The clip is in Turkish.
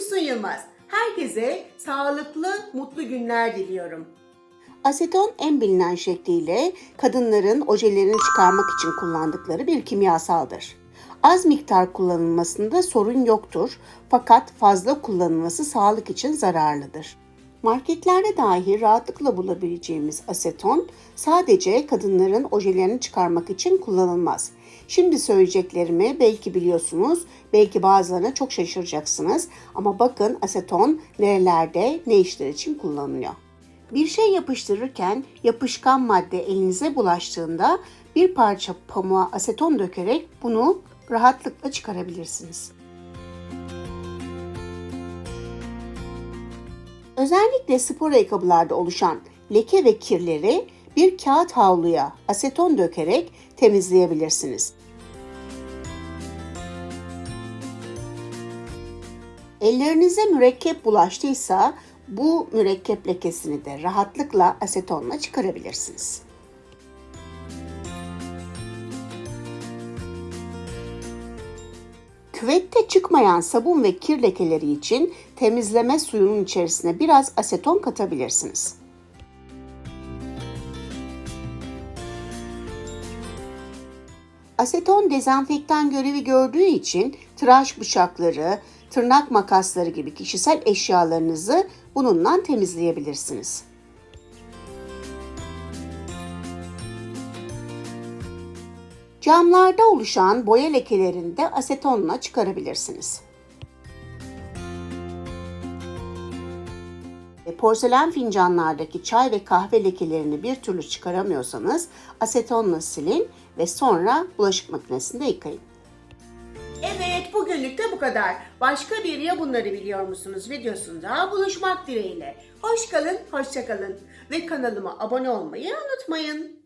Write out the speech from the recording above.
Füsun Yılmaz. Herkese sağlıklı, mutlu günler diliyorum. Aseton en bilinen şekliyle kadınların ojelerini çıkarmak için kullandıkları bir kimyasaldır. Az miktar kullanılmasında sorun yoktur fakat fazla kullanılması sağlık için zararlıdır. Marketlerde dahi rahatlıkla bulabileceğimiz aseton sadece kadınların ojelerini çıkarmak için kullanılmaz. Şimdi söyleyeceklerimi belki biliyorsunuz, belki bazılarına çok şaşıracaksınız ama bakın aseton nerelerde, ne işler için kullanılıyor. Bir şey yapıştırırken yapışkan madde elinize bulaştığında bir parça pamuğa aseton dökerek bunu rahatlıkla çıkarabilirsiniz. Özellikle spor ayakkabılarda oluşan leke ve kirleri bir kağıt havluya aseton dökerek temizleyebilirsiniz. Ellerinize mürekkep bulaştıysa bu mürekkep lekesini de rahatlıkla asetonla çıkarabilirsiniz. Küvette çıkmayan sabun ve kir lekeleri için temizleme suyunun içerisine biraz aseton katabilirsiniz. Aseton dezenfektan görevi gördüğü için tıraş bıçakları, tırnak makasları gibi kişisel eşyalarınızı bununla temizleyebilirsiniz. Camlarda oluşan boya lekelerini de asetonla çıkarabilirsiniz. Porselen fincanlardaki çay ve kahve lekelerini bir türlü çıkaramıyorsanız asetonla silin ve sonra bulaşık makinesinde yıkayın. Evet bugünlük de bu kadar. Başka bir ya bunları biliyor musunuz videosunda buluşmak dileğiyle. Hoş kalın, hoşça kalın ve kanalıma abone olmayı unutmayın.